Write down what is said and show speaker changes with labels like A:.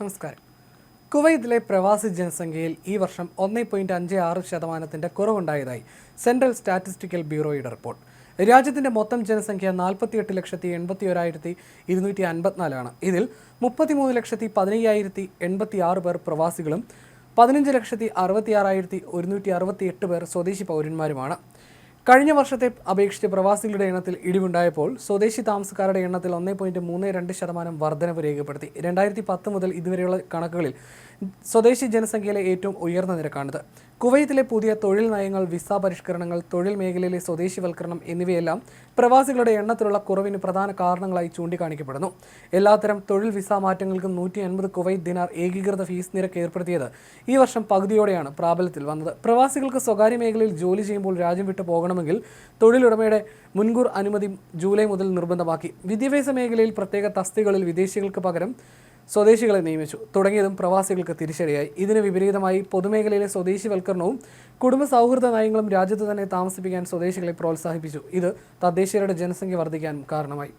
A: നമസ്കാരം. കുവൈത്തിലെ പ്രവാസി ജനസംഖ്യയിൽ ഈ വർഷം ഒന്ന് പോയിന്റ് അഞ്ച് ആറ് ശതമാനത്തിന്റെ കുറവുണ്ടായതായി സെൻട്രൽ സ്റ്റാറ്റിസ്റ്റിക്കൽ ബ്യൂറോയുടെ റിപ്പോർട്ട്. രാജ്യത്തിന്റെ മൊത്തം ജനസംഖ്യ നാൽപ്പത്തിയെട്ട് ലക്ഷത്തി എൺപത്തി ഒരായിരത്തി ഇരുന്നൂറ്റി അൻപത്തിനാലാണ്. ഇതിൽ മുപ്പത്തിമൂന്ന് ലക്ഷത്തി പതിനയ്യായിരത്തി എൺപത്തി ആറ് പേർ പ്രവാസികളും പതിനഞ്ച് ലക്ഷത്തി അറുപത്തിയാറായിരത്തി ഒരുന്നൂറ്റി അറുപത്തി എട്ട് പേർ സ്വദേശി പൗരന്മാരുമാണ്. കഴിഞ്ഞ വർഷത്തെ അപേക്ഷിച്ച് പ്രവാസികളുടെ എണ്ണത്തിൽ ഇടിവുണ്ടായപ്പോൾ സ്വദേശി താമസക്കാരുടെ എണ്ണത്തിൽ ഒന്നേ പോയിന്റ് മൂന്ന് രണ്ട് ശതമാനം വർധനവ് രേഖപ്പെടുത്തി. രണ്ടായിരത്തി പത്ത് മുതൽ ഇതുവരെയുള്ള കണക്കുകളിൽ സ്വദേശി ജനസംഖ്യയിലെ ഏറ്റവും ഉയർന്ന നിരക്കാണിത്. കുവൈത്തിലെ പുതിയ തൊഴിൽ നയങ്ങൾ വിസ പരിഷ്കരണങ്ങൾ തൊഴിൽ മേഖലയിലെ സ്വദേശിവൽക്കരണം എന്നിവയെല്ലാം പ്രവാസികളുടെ എണ്ണത്തിലുള്ള കുറവിന് പ്രധാന കാരണങ്ങളായി ചൂണ്ടിക്കാണിക്കപ്പെടുന്നു. എല്ലാത്തരം തൊഴിൽ വിസ മാറ്റങ്ങൾക്കും നൂറ്റി അൻപത് കുവൈത്ത് ദിനാർ ഏകീകൃത ഫീസ് നിരക്ക് ഏർപ്പെടുത്തിയത് ഈ വർഷം പകുതിയോടെയാണ് പ്രാബല്യത്തിൽ വന്നത്. പ്രവാസികൾക്ക് സ്വകാര്യ മേഖലയിൽ ജോലി ചെയ്യുമ്പോൾ രാജ്യം വിട്ടു പോകണമെങ്കിൽ തൊഴിലുടമയുടെ മുൻകൂർ അനുമതി ജൂലൈ മുതൽ നിർബന്ധമാക്കി. വിദ്യാഭ്യാസ മേഖലയിൽ പ്രത്യേക തസ്തികളിൽ വിദേശികൾക്ക് പകരം സ്വദേശികളെ നിയമിച്ചു. തുടങ്ങിയതും പ്രവാസികൾക്ക് തിരിച്ചടിയായി. ഇതിന് വിപരീതമായി പൊതുമേഖലയിലെ സ്വദേശിവൽക്കരണവും കുടുംബ സൗഹൃദ നയങ്ങളും രാജ്യത്ത് തന്നെ താമസിപ്പിക്കാൻ സ്വദേശികളെ പ്രോത്സാഹിപ്പിച്ചു. ഇത് തദ്ദേശീയരുടെ ജനസംഖ്യ വർദ്ധിക്കാനും കാരണമായി.